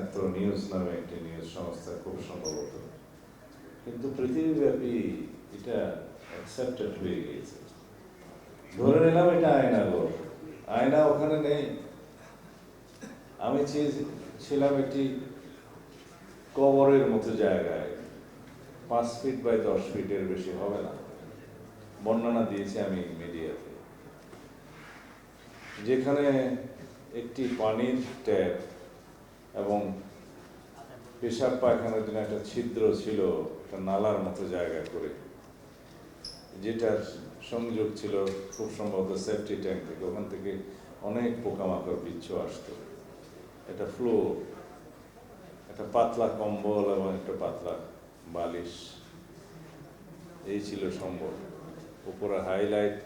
দিয়েছেন নিউজ নামে একটি নিউজ সংস্থা খুব সম্ভবত। কিন্তু পৃথিবীব্যাপী এটা অ্যাকসেপ্টেড হয়ে গিয়েছে। ধরে নিলাম এটা আয়না গো আয়না ওখানে নেই। আমি ছিলাম একটি কবরের মতো জায়গায়। পাঁচ ফিট বাই দশ ফিটের বেশি হবে না। বর্ণনা দিয়েছি আমি মিডিয়াতে। যেখানে একটি পানির ট্যাপ এবং পেশাব পায়খানার জন্য একটা ছিদ্র ছিল, একটা নালার মতো জায়গা করে, যেটার সংযোগ ছিল খুব সম্ভবত সেফটি ট্যাঙ্ক থেকে। ওখান থেকে অনেক পোকামাকড়, বিচ্ছু আসতো। একটা ফ্লো একটা পাতলা কম্বল এবং একটা পাতলা বালিশ। এই ছিল সম্ভব উপরে হাইলাইট,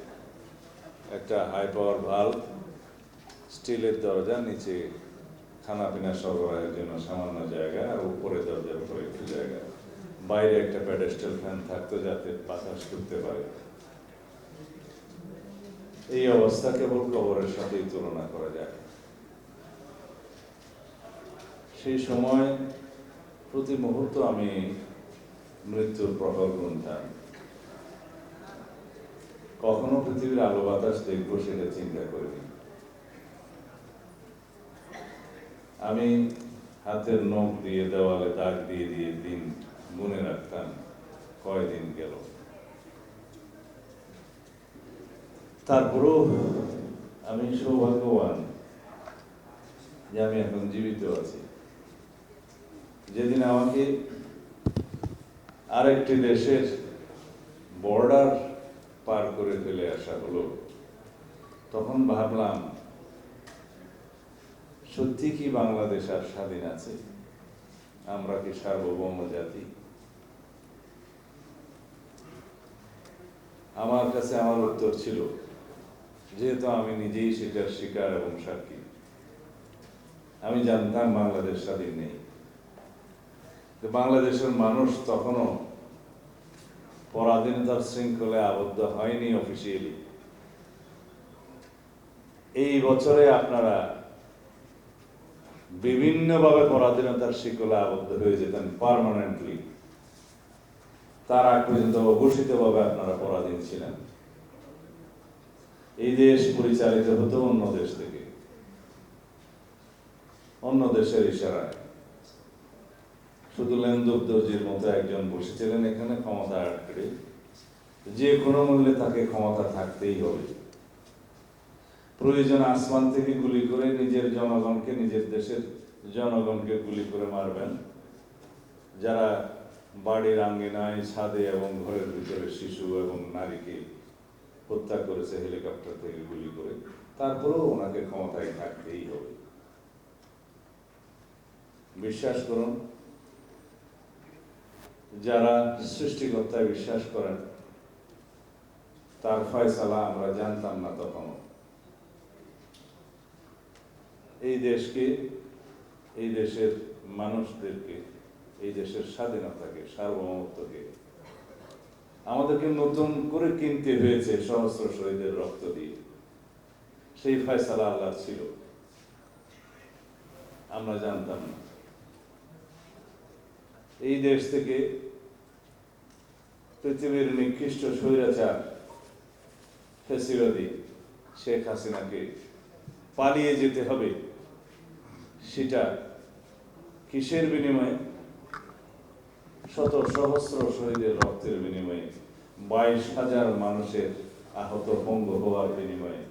একটা হাই পাওয়ার ভালো স্টিলের দরজা, নিচে খানা পিনা সরবরাহের জন্য সামান্য জায়গা আর উপরে দরজার উপরে একটু জায়গা। বাইরে একটা প্যাডেস্টাল ফ্যান থাকতো যাতে বাতাস ঢুকতে পারে। এই অবস্থা কেবল কবরের সাথেই তুলনা করা যায়। সেই সময় প্রতি মুহূর্ত আমি মৃত্যুর প্রহর গুনতাম কখনো পৃথিবীর আলো বাতাস দেখব সেটা চিন্তা করিনি। আমি হাতের নখ দিয়ে দেওয়ালে দাগ দিয়ে দিয়ে দিন গুনে রাখতাম কয়দিন গেল। তারপরেও আমি সৌভাগ্যবান যে আমি এখন জীবিত আছি। যেদিন আমাকে আরেকটি দেশের বর্ডার পার করে ফেলে আসা হলো, তখন ভাবলাম সত্যি কি বাংলাদেশ আর স্বাধীন আছে? আমরা কি সার্বভৌম জাতি? আমার কাছে আমার উত্তর ছিল, যেহেতু আমি নিজেই সেটার শিকার এবং সাক্ষী। আমি জানতাম বাংলাদেশ স্বাধীন নেই। বাংলাদেশের মানুষ তখনও পরাধীনতার শৃঙ্খলে আবদ্ধ হয়নি অফিসিয়ালি এই বছরে আপনারা বিভিন্নভাবে পরাধীনতার শিকলে আবদ্ধ হয়ে যেতেন পারমানেন্টলি তার আগ পর্যন্ত অঘোষিতভাবে আপনারা পরাধীন ছিলেন। এই দেশ পরিচালিত হতো অন্য দেশ থেকে। অন্য দেশের ইশারায়। শুধু লেন্দব দর্জির মতো একজন বসেছিলেন এখানে ক্ষমতা আটকে। যে কোনো মূল্যে তাকে ক্ষমতা থাকতেই হবে। প্রয়োজন আসমান থেকে গুলি করে নিজের জনগণকে, নিজের দেশের জনগণকে গুলি করে মারবেন। যারা বাড়ির আঙ্গিনায় ছাদে এবং ঘরের ভিতরে শিশু এবং নারীকে হত্যা করেছে হেলিকপ্টার থেকে গুলি করে, তারপরেও ওনাকে ক্ষমতায় থাকতেই হবে। বিশ্বাস করুন, যারা সৃষ্টিকর্তায় বিশ্বাস করেন, তার ফয়সালা আমরা জানতাম না তখনও। এই দেশকে, এই দেশের মানুষদেরকে, এই দেশের স্বাধীনতাকে, সার্বভৌমত্বকে আমাদেরকে নতুন করে কিনতে হয়েছে সহস্র শহীদের রক্ত দিয়ে। সেই ফয়সালা আল্লাহ ছিল। আমরা জানতাম না। এই দেশ থেকে পৃথিবীর নিকৃষ্ট স্বৈরাচার, ফেসিবাদী শেখ হাসিনাকে পালিয়ে যেতে হবে। সেটা কিসের বিনিময়ে? শত সহস্র শহীদের রক্তের বিনিময়ে, বাইশ হাজার মানুষের আহত ভঙ্গ হওয়ার বিনিময়ে,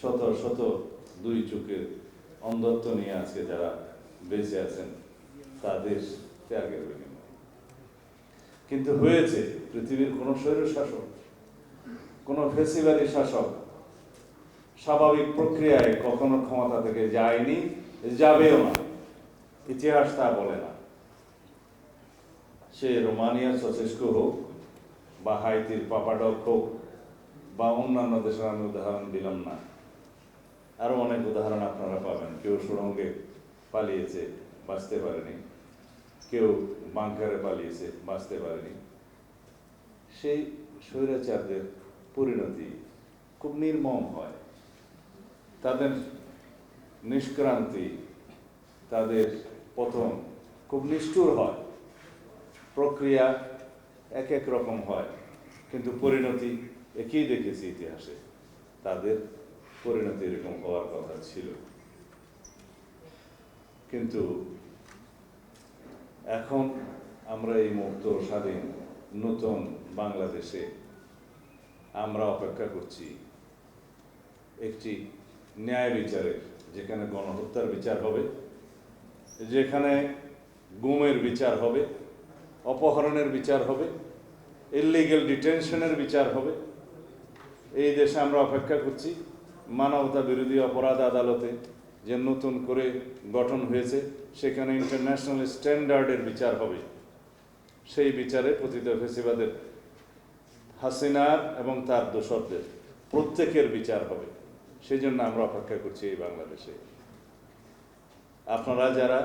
শত শত দুই চোখের অন্ধত্ব নিয়ে আজকে যারা বেঁচে আছেন, তাদের ত্যাগের বিনিময়ে। কিন্তু হয়েছে, পৃথিবীর কোন স্বৈর শাসক কোন ফেসিবাদী শাসক, স্বাভাবিক প্রক্রিয়ায় কখনো ক্ষমতা থেকে যায়নি যাবেও না। ইতিহাস তা বলে না। সে রোমানিয়ার সচেস্কো হোক বা হাইতির পাপাডক হোক বা অন্যান্য দেশের, আমি উদাহরণ দিলাম না। আরও অনেক উদাহরণ আপনারা পাবেন। কেউ সুরঙ্গে পালিয়েছে, বাঁচতে পারেনি। কেউ বাংকারে পালিয়েছে, বাঁচতে পারেনি। সেই স্বৈরাচারদের পরিণতি খুব নির্মম হয়। তাদের নিষ্ক্রান্তি তাদের পতন খুব নিষ্ঠুর হয়। প্রক্রিয়া এক এক রকম হয়, কিন্তু পরিণতি একই দেখেছি ইতিহাসে। তাদের পরিণতি এরকম হওয়ার কথা ছিল। কিন্তু এখন আমরা এই মুক্ত স্বাধীন, নতুন বাংলাদেশে আমরা অপেক্ষা করছি একটি ন্যায় বিচারের যেখানে গণহত্যার বিচার হবে, যেখানে গুমের বিচার হবে, অপহরণের বিচার হবে ইলিগেল ডিটেনশনের বিচার হবে, এই দেশে আমরা অপেক্ষা করছি মানবতা বিরোধী অপরাধ আদালতে যে নতুন করে গঠন হয়েছে, সেখানে ইন্টারন্যাশনাল স্ট্যান্ডার্ডের বিচার হবে। সেই বিচারে পতিত ফেসিবাদের হাসিনার এবং তার দোসরদের প্রত্যেকের বিচার হবে। সেই জন্য আমরা অপেক্ষা করছি এই বাংলাদেশে। আপনারা যারা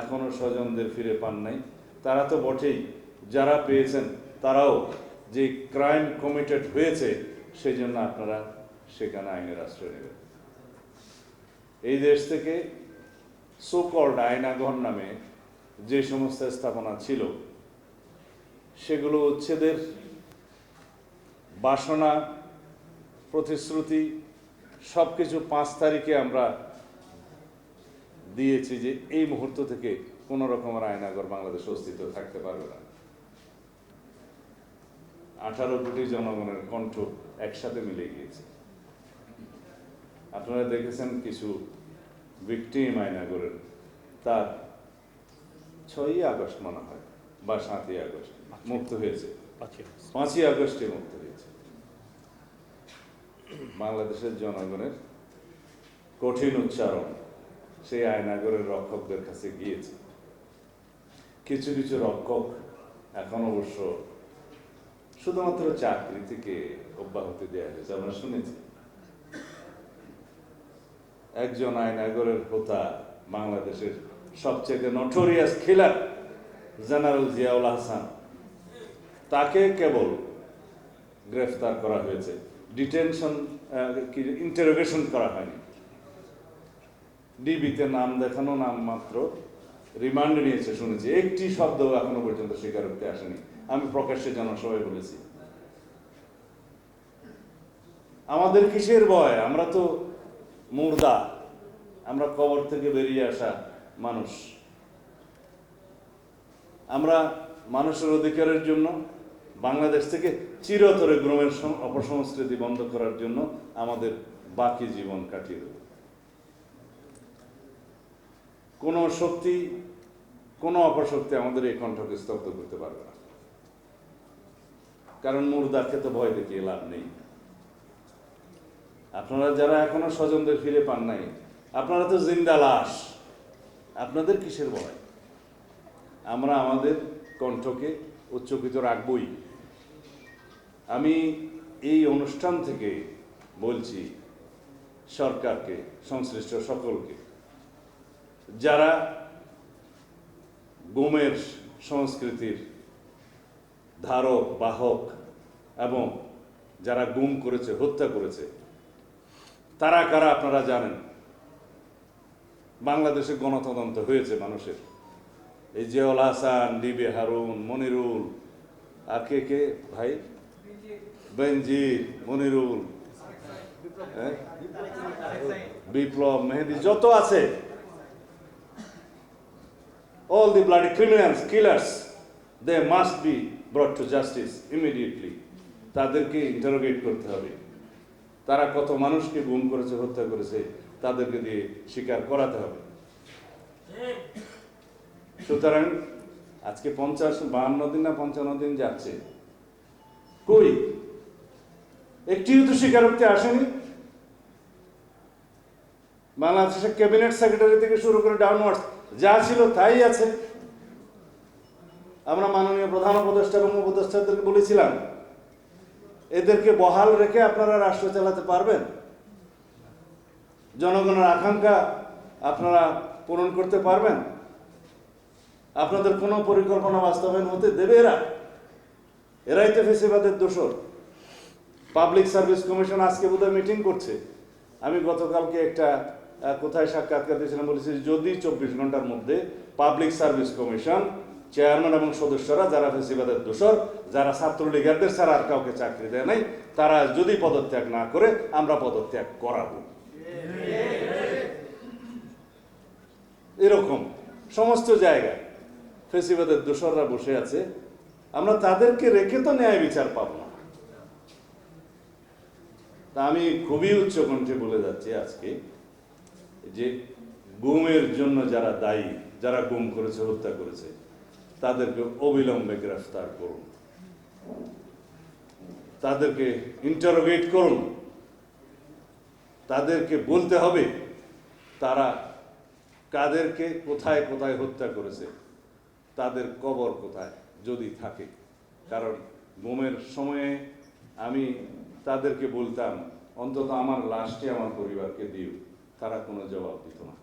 এখনও স্বজনদের ফিরে পান নাই, তারা তো বটেই, যারা পেয়েছেন, তারাও যে ক্রাইম কমিটেড হয়েছে সেই জন্য আপনারা সেখানে আইনের আশ্রয় নেবেন। এই দেশ থেকে সোকল্ড আয়নাঘর নামে যে সমস্ত স্থাপনা ছিল, সেগুলো উচ্ছেদের বাসনা, প্রতিশ্রুতি সব কিছু পাঁচ তারিখে আমরা দিয়েছি যে এই মুহূর্ত থেকে কোনো রকমের আয়নাগর বাংলাদেশ অস্তিত্ব থাকতে পারবে না। আঠারো কোটি জনগণের কণ্ঠ একসাথে মিলে গিয়েছে। আপনারা দেখেছেন কিছু ভিকটিম আয়নাগরের তার ছয়ই আগস্ট মনে হয় বা সাতই আগস্ট মুক্ত হয়েছে। পাঁচই আগস্টে মুক্ত হয়েছে। বাংলাদেশের জনগণের কঠিন উচ্চারণ সেই আয়নাগরের রক্ষকদের কাছে গিয়েছে। কিছু কিছু রক্ষক এখন অবশ্য শুধুমাত্র চাকরি থেকে অব্যাহতি দেওয়া হয়েছে। আমরা শুনেছি একজন আয়নাগরের হোতা বাংলাদেশের সবচেয়ে notorious killer general Ziaul Hasan. তাকে কেবল গ্রেফতার করা হয়েছে। ডিটেনশন কি ইন্টারোগেশন করা হয়নি। ডিবিতে নাম দেখানো নাম মাত্র রিমান্ডে নিয়েছে, শুনেছি। একটি শব্দ এখনও পর্যন্ত স্বীকারোক্তি আসেনি। আমি প্রকাশ্যে জনসভায় বলেছি। আমাদের কিসের ভয়? আমরা তো মুর্দা। আমরা কবর থেকে বেরিয়ে আসা মানুষ। আমরা মানুষের অধিকারের জন্য বাংলাদেশ থেকে চিরতরে গ্রমের অপসংস্কৃতি বন্ধ করার জন্য আমাদের বাকি জীবন কাটিয়ে দেব। কোনো শক্তি, কোনো অপশক্তি আমাদের এই কণ্ঠকে স্তব্ধ করতে পারবে না। কারণ মুর্দাকে তো ভয় দেখিয়ে লাভ নেই। আপনারা যারা এখনও স্বজনদের ফিরে পান নাই, আপনারা তো জিন্দা লাশ। আপনাদের কিসের ভয়? আমরা আমাদের কণ্ঠকে উচ্চকিত রাখবই। আমি এই অনুষ্ঠান থেকে বলছি সরকারকে, সংশ্লিষ্ট সকলকে। যারা গুমের সংস্কৃতির ধারক, বাহক এবং যারা গুম করেছে, হত্যা করেছে, তারা কারা আপনারা জানেন? বাংলাদেশে গণতন্ত্র হয়েছে মানুষের। এই জিয়াউল হাসান ডিবি হারুন, মনিরুল, আর কে কে? ভাই? বেনজির মনিরুল হ্যাঁ? বিপ্লব মেহেদি যত আছে। All the bloody criminals, killers, they must be brought to justice immediately. তাদেরকে ইন্টারোগেট করতে হবে। তারা কত মানুষকে গুম করেছে হত্যা করেছে তাদেরকে দিয়ে স্বীকার করাতে হবে। সুতরাং আজকে পঞ্চাশ বাহান্ন দিন না পঞ্চান্ন দিন যাচ্ছে। কই? একটিও তো স্বীকারোক্তি আসেনি। বাংলাদেশের ক্যাবিনেট সেক্রেটারি থেকে শুরু করে ডাউনওয়ার্ডস যা ছিল তাই আছে। আমরা মাননীয় প্রধান উপদেষ্টা এবং উপদেষ্টাদেরকে বলেছিলাম, এদেরকে বহাল রেখে আপনারা রাষ্ট্র চালাতে পারবেন। জনগণের আকাঙ্ক্ষা আপনারা পূরণ করতে পারবেন। আপনাদের কোনো পরিকল্পনা বাস্তবায়ন হতে দেবে এরা। এরাই তো ফেসিবাদের দোষর। পাবলিক সার্ভিস কমিশন আজকে বোধহয় মিটিং করছে। আমি গতকালকে একটা কোথায় সাক্ষাৎকার দিয়েছিলাম বলেছি, যদি চব্বিশ ঘণ্টার মধ্যে পাবলিক সার্ভিস কমিশন চেয়ারম্যান এবং সদস্যরা যারা ফেসিবাদের দোষর, যারা ছাত্রলীগারদের ছাড়া আর কাউকে চাকরি দেয় নাই, তারা যদি পদত্যাগ না করে, আমরা পদত্যাগ করাবো। এরকম সমস্ত জায়গায় ফেসিবাদের দোসররা বসে আছে। আমরা তাদেরকে রেখে তো ন্যায় বিচার পাবো না। তা আমি খুবই উচ্চ কণ্ঠে বলে যাচ্ছি আজকে যে গুমের জন্য যারা দায়ী, যারা গুম করেছে, হত্যা করেছে, তাদেরকে অবিলম্বে গ্রেফতার করুন। তাদেরকে ইন্টারোগেট করুন। তাদেরকে বলতে হবে, তারা কাদেরকে কোথায় কোথায় হত্যা করেছে, তাদের কবর কোথায়, যদি থাকে। কারণ গুমের সময়ে আমি তাদেরকে বলতাম, অন্তত আমার লাশটি আমার পরিবারকে দিও। তারা কোনো জবাব দিত না।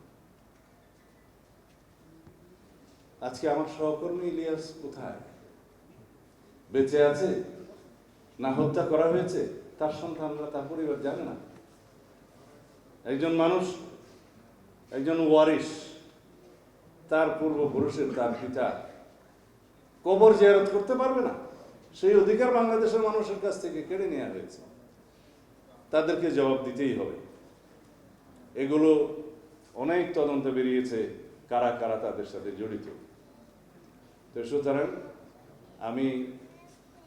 আজকে আমার সহকর্মী ইলিয়াস কোথায়? বেঁচে আছে? না হত্যা করা হয়েছে? তার সন্তানরা, তার পরিবার জানে না। একজন মানুষ, একজন ওয়ারিশ, তার পূর্বপুরুষের তার পিতা, কবর জিয়ারত করতে পারবে না? সেই অধিকার বাংলাদেশের মানুষের কাছ থেকে কেড়ে নেওয়া হয়েছে। তাদেরকে জবাব দিতেই হবে। এগুলো অনেক তদন্ত বেরিয়েছে, কারা কারা তাদের সাথে জড়িত। তো সুতরাং আমি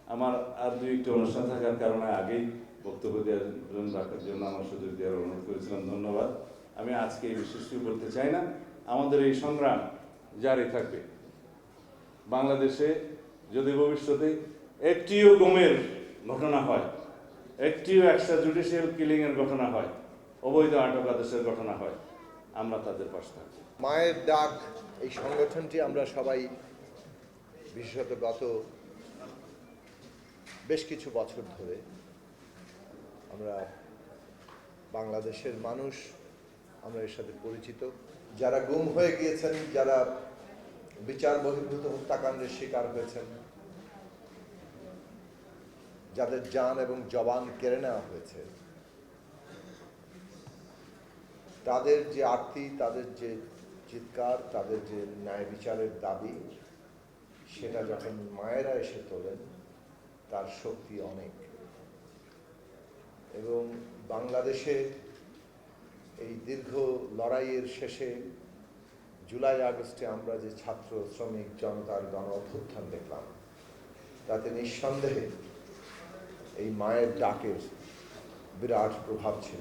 আমার আর দুই একটি অনুষ্ঠান থাকার কারণে আগেই বক্তব্য দেওয়ার জন্য, রাখার জন্য আমার সুযোগ দেওয়ার অনুরোধ করেছিলাম। ধন্যবাদ। আমি আজকে এই বিশেষটি বলতে চাই না। আমাদের এই সংগ্রাম জারি থাকবে। বাংলাদেশে যদি ভবিষ্যতে একটিও গমের ঘটনা হয় একটিও একটা জুডিশিয়াল কিলিং এর ঘটনা হয়, অবৈধ আটক আদেশের ঘটনা হয়, আমরা তাদের পাশে থাকব মায়ের ডাক, এই সংগঠনটি আমরা সবাই বিশেষত গত বেশ কিছু বছর ধরে আমরা বাংলাদেশের মানুষ, আমরা এর সাথে পরিচিত। যারা গুম হয়ে গিয়েছেন, যারা বিচার বহির্ভূত হত্যাকাণ্ডের শিকার হয়েছেন যাদের যান এবং জবান কেড়ে নেওয়া হয়েছে, তাদের যে আর্তি, তাদের যে চিৎকার, তাদের যে ন্যায় বিচারের দাবি, সেটা যখন মায়েরা এসে তোলেন, তার শক্তি অনেক। এবং বাংলাদেশে এই দীর্ঘ লড়াইয়ের শেষে জুলাই আগস্টে আমরা যে ছাত্র, শ্রমিক, জনতার গণ অভ্যুত্থান দেখলাম, তাতে নিঃসন্দেহে এই মায়ের ডাকের বিরাট প্রভাব ছিল।